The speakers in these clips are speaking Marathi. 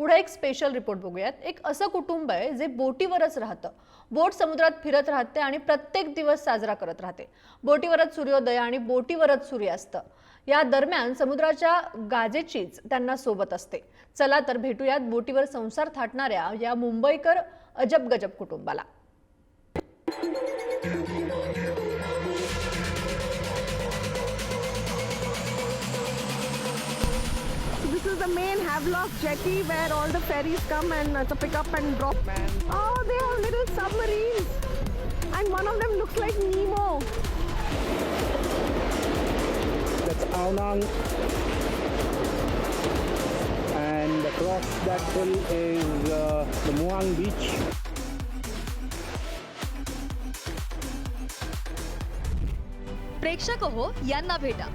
पुढे एक स्पेशल रिपोर्ट बघूयात. एक असं कुटुंब आहे जे बोटीवरच राहतं. बोट समुद्रात फिरत राहते आणि प्रत्येक दिवस साजरा करत राहते. बोटीवरच सूर्योदय आणि बोटीवरच सूर्यास्त. या दरम्यान समुद्राच्या गाजेचीच त्यांना सोबत असते. चला तर भेटूयात बोटीवर संसार थाटणाऱ्या या मुंबईकर अजब गजब कुटुंबाला. the main Havelock jetty where all the ferries come and uh, to pick up and drop. Oh, they have little submarines. And one of them looks like Nemo. That's Aonang. And across that hill is uh, the Muang beach. प्रेक्षक हो यांना भेटा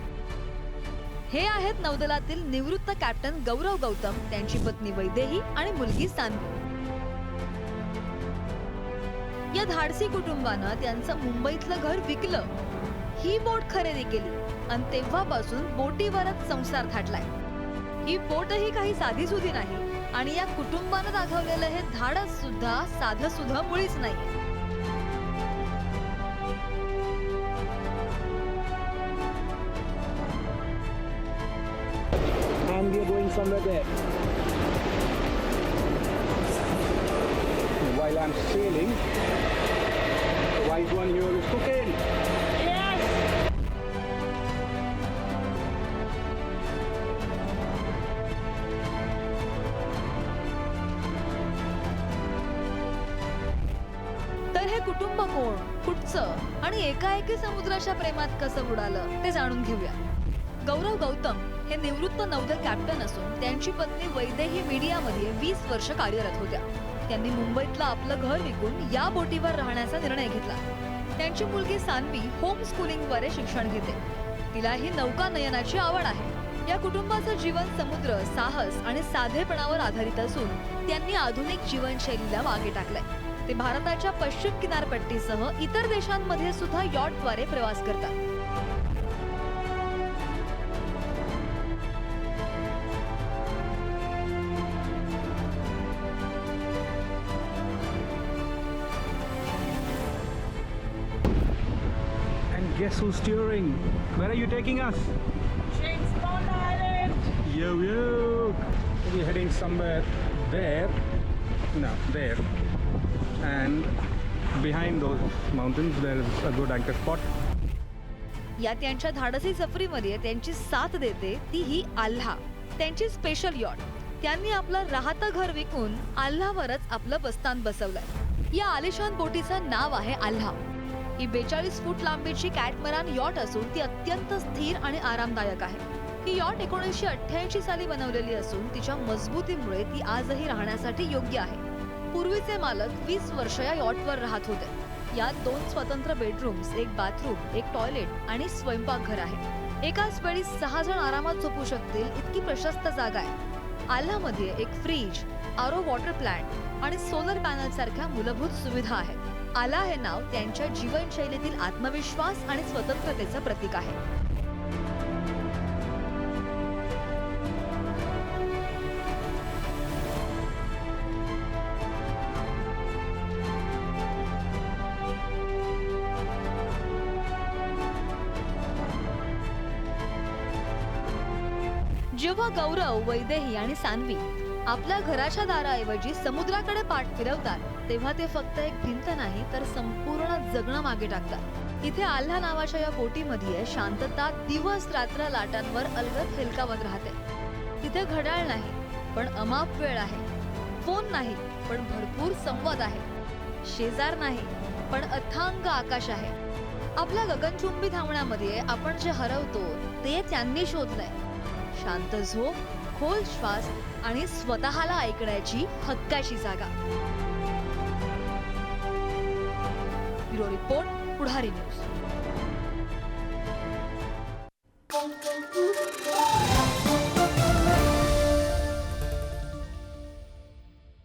हे आहेत नौदलातील निवृत्त कॅप्टन गौरव गौतम त्यांची पत्नी वैदेही आणि मुलगी सानवी या धाडसी कुटुंबानं त्यांचं मुंबईतलं घर विकलं. ही बोट खरेदी केली आणि तेव्हापासून बोटीवरच संसार थाटलाय. ही बोटही काही साधी सुधी नाही आणि या कुटुंबानं दाखवलेलं हे धाडस सुद्धा साधं सुद्धा मुळीच नाही. Somewhere there. While I'm sailing, the white one here is cooking. तर हे कुटुंब कोण कुठचं आणि एकाएकी समुद्राच्या प्रेमात कसं बुडालं ते जाणून घेऊया गौरव गौतम हे निवृत्त नौदल कॅप्टन असून त्यांची पत्नी वैदेही मीडियामध्ये वीस वर्ष कार्यरत होत्या. त्यांनी मुंबईतलं आपलं घर विकून या बोटीवर राहण्याचा निर्णय घेतला. त्यांची मुलगी सानवी होम स्कूलिंगद्वारे शिक्षण घेते. तिलाही नौका नयनाची आवड आहे. या कुटुंबाचं जीवन समुद्र साहस आणि साधेपणावर आधारित असून त्यांनी आधुनिक जीवनशैलीला मागे टाकलंय. ते भारताच्या पश्चिम किनारपट्टीसह इतर देशांमध्ये सुद्धा यॉटद्वारे प्रवास करतात. Guess who's steering? Where are you taking us? Shakespeare Island. Yo, yo. We're heading somewhere there. No, there. And behind those mountains, there is a good anchor spot. या त्यांच्या धाडसी सफरीमध्ये त्यांची साथ देते ती ही आल्हा त्यांची स्पेशल यॉट त्यांनी आपलं राहतं घर विकून आल्हावरच आपलं बस्तान बसवलंय या आलिशान बोटीचं नाव आहे आल्हा ही बेचाळीस फूट लांबीची कॅटमरान यॉट असून ती अत्यंत स्थिर आणि आरामदायक आहे. ही यॉट एकोणीसशे अठ्ठ्याऐंशी साली बनवलेली असून तिच्या मजबूतीमुळे ती आजही राहण्यासाठी योग्य आहे. पूर्वीचे मालक वीस वर्ष या यॉटवर राहत होते. यात दोन स्वतंत्र बेडरूम्स एक बाथरूम एक टॉयलेट आणि स्वयंपाकघर आहे. एकाच वेळी सहा जण आरामात झोपू शकतील इतकी प्रशस्त जागा आहे. आल्हामध्ये एक फ्रीज आरो वॉटर प्लांट आणि सोलर पॅनल सारख्या मूलभूत सुविधा आहेत. आला हे नाव त्यांच्या जीवनशैलीतील आत्मविश्वास आणि स्वतंत्रतेचं प्रतीक आहे. जेव्हा गौरव वैदेही आणि सानवी आपल्या घराच्या दाराऐवजी समुद्राकडे पाठ फिरवतात. तेव्हा ते फक्त एक भिंत नाही तर संपूर्ण जगणं मागे टाकतात. इथे आल्हा नावाच्या या बोटीमध्ये शांतता दिवस रात्र लाटांवर अलगद हेलकावत राहते. तिथे घड्याळ नाही पण अमाप वेळ आहे. फोन नाही पण भरपूर संवाद आहे. शेजार नाही पण अथांग आकाश आहे. आपल्या गगनचुंबी धावण्यामध्ये आपण जे हरवतो ते त्यांनी शोधलंय. शांत झोप खोल श्वास आणि स्वतःला ऐकण्याची हक्काची जागा. Report Pudhari news.